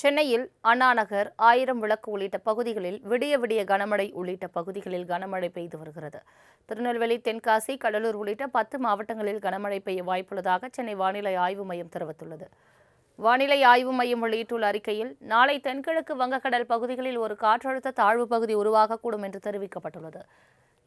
சென்னையில் அண்ணாநகர் ஆயிரம் விளக்கு உள்ளிட்ட பகுதிகளில் விடிய விடிய கனமழை உள்ளிட்ட பகுதிகளில் கனமழை பெய்து வருகிறது. திருநெல்வேலி தென்காசி கடலூர் உள்ளிட்ட பத்து மாவட்டங்களில் கனமழை பெய்ய வாய்ப்புள்ளதாக சென்னை வானிலை ஆய்வு மையம் தெரிவித்துள்ளது. வானிலை ஆய்வு மையம் வெளியிட்டுள்ள அறிக்கையில் நாளை தென்கிழக்கு வங்கக்கடல் பகுதிகளில் ஒரு காற்றழுத்த தாழ்வு பகுதி உருவாகக்கூடும் என்று தெரிவிக்கப்பட்டுள்ளது.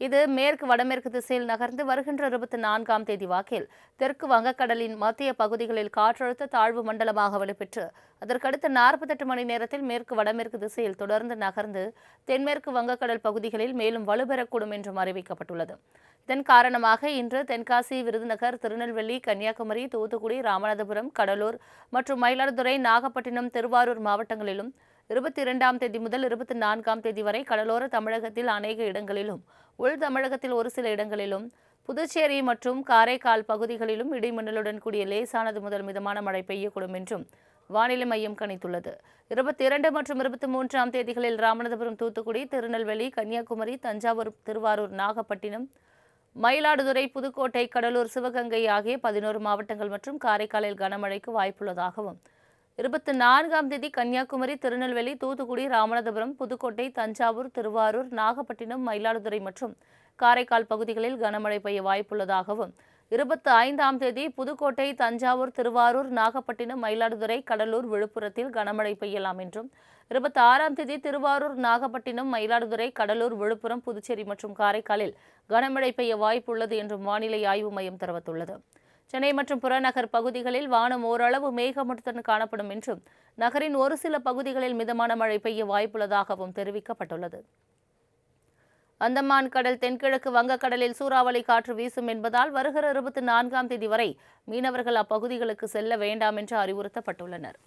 இது மேற்கு வடமேற்கு திசையில் நகர்ந்து வருகின்ற இருபத்தி நான்காம் தேதி வாக்கில். தெற்கு வங்கக்கடலின் மத்திய பகுதிகளில் காற்றழுத்த தாழ்வு மண்டலமாக வலுப்பெற்று அதற்கடுத்த நாற்பத்தெட்டு மணி நேரத்தில் மேற்கு வடமேற்கு திசையில் தொடர்ந்து நகர்ந்து தென்மேற்கு வங்கக்கடல் பகுதிகளில் மேலும் வலுப்பெறக்கூடும் என்றும் அறிவிக்கப்பட்டுள்ளது. இதன் காரணமாக இன்று தென்காசி விருதுநகர் திருநெல்வேலி கன்னியாகுமரி தூத்துக்குடி ராமநாதபுரம் கடலூர் மற்றும் மயிலாடுதுறை நாகப்பட்டினம் திருவாரூர் மாவட்டங்களிலும் இருபத்தி இரண்டாம் தேதி முதல் இருபத்தி நான்காம் தேதி வரை கடலோர தமிழகத்தில் அநேக இடங்களிலும் உள் தமிழகத்தில் ஒரு சில இடங்களிலும் புதுச்சேரி மற்றும் காரைக்கால் பகுதிகளிலும் இடிமின்னலுடன் கூடிய லேசானது முதல் மிதமான மழை பெய்யக்கூடும் என்றும் வானிலை மையம் கணித்துள்ளது. இருபத்தி இரண்டு மற்றும் இருபத்தி மூன்றாம் தேதிகளில் ராமநாதபுரம் தூத்துக்குடி திருநெல்வேலி கன்னியாகுமரி தஞ்சாவூர் திருவாரூர் நாகப்பட்டினம் மயிலாடுதுறை புதுக்கோட்டை கடலூர் சிவகங்கை ஆகிய பதினோரு மாவட்டங்கள் மற்றும் காரைக்காலில் கனமழைக்கு வாய்ப்புள்ளதாகவும் இருபத்தி நான்காம் தேதி கன்னியாகுமரி திருநெல்வேலி தூத்துக்குடி ராமநாதபுரம் புதுக்கோட்டை தஞ்சாவூர் திருவாரூர் நாகப்பட்டினம் மயிலாடுதுறை மற்றும் காரைக்கால் பகுதிகளில் கனமழை பெய்ய வாய்ப்புள்ளதாகவும் இருபத்தி ஐந்தாம் தேதி புதுக்கோட்டை தஞ்சாவூர் திருவாரூர் நாகப்பட்டினம் மயிலாடுதுறை கடலூர் விழுப்புரத்தில் கனமழை பெய்யலாம் என்றும் இருபத்தி ஆறாம் தேதி திருவாரூர் நாகப்பட்டினம் மயிலாடுதுறை கடலூர் விழுப்புரம் புதுச்சேரி மற்றும் காரைக்காலில் கனமழை பெய்ய வாய்ப்புள்ளது என்றும் வானிலை ஆய்வு மையம் தெரிவித்துள்ளது. சென்னை மற்றும் புறநகர் பகுதிகளில் வானம் ஓரளவு மேகமூட்டத்துடன் காணப்படும் என்றும் நகரின் ஒரு சில பகுதிகளில் மிதமான மழை பெய்ய வாய்ப்புள்ளதாகவும் தெரிவிக்கப்பட்டுள்ளது. அந்தமான் கடல் தென்கிழக்கு வங்கக்கடலில் சூறாவளி காற்று வீசும் என்பதால் வருகிற இருபத்தி நான்காம் தேதி வரை மீனவர்கள் அப்பகுதிகளுக்கு செல்ல வேண்டாம் என்று அறிவுறுத்தப்பட்டுள்ளனர்.